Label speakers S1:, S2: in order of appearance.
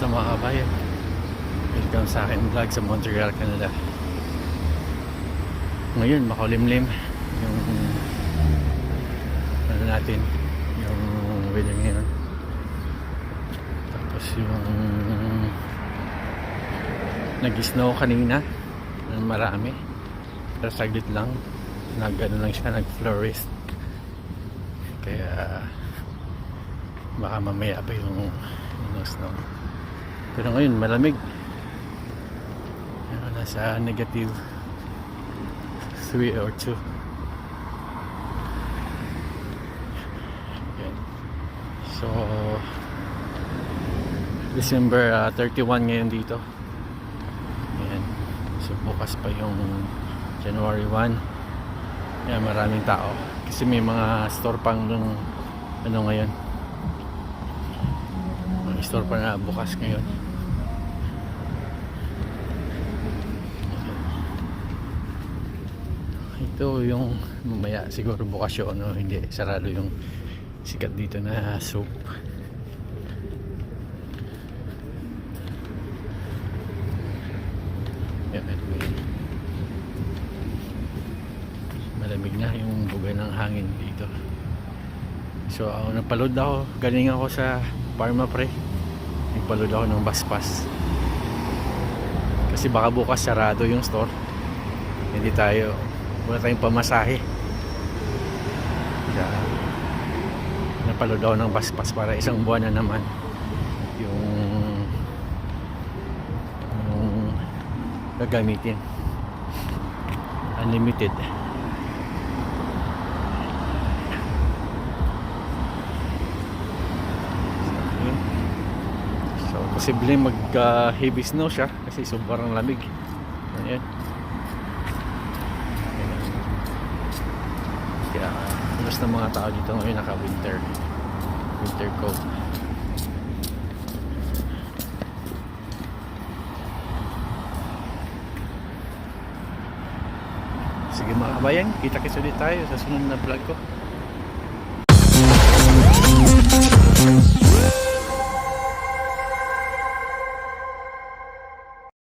S1: Welcome sa akin vlog sa Montreal, Canada. Ngayon, makulimlim yung ano natin, yung weather ngayon. Tapos yung nag-snow kanina ng marami. Pero saglit lang. Nag ano lang siya, nag-florist. Kaya baka mamaya pa yung, yung snow. Pero ngayon, malamig. Ano, nasa negative 3 or 2. Yan. So, December ah, 31 ngayon dito. Ayan. So, bukas pa yung January 1. Ayan, maraming tao. Kasi may mga store pang nung ano ngayon. Mga store pa na bukas ngayon. Ito yung mamaya siguro bukas yun, no? hindi sarado yung sikat dito na soup. Yan, anyway. Malamig na yung buga ng hangin dito. So, ako napaload ako. Galing ako sa Parma Pre. Nagpaload ako ng bus pass. Kasi baka bukas sarado yung store. Hindi tayo, wala tayong pamasahe. Kaya, napaload ako ng bus pass para isang buwan na naman yung yung gagamitin. Unlimited. So, posible mag uh, heavy snow siya kasi sobrang lamig. Ayan. Kaya, halos ng mga tao dito ngayon naka-winter. Winter coat. Sige mga kabayan, kita-kits ulit tayo sa sunod na vlog ko.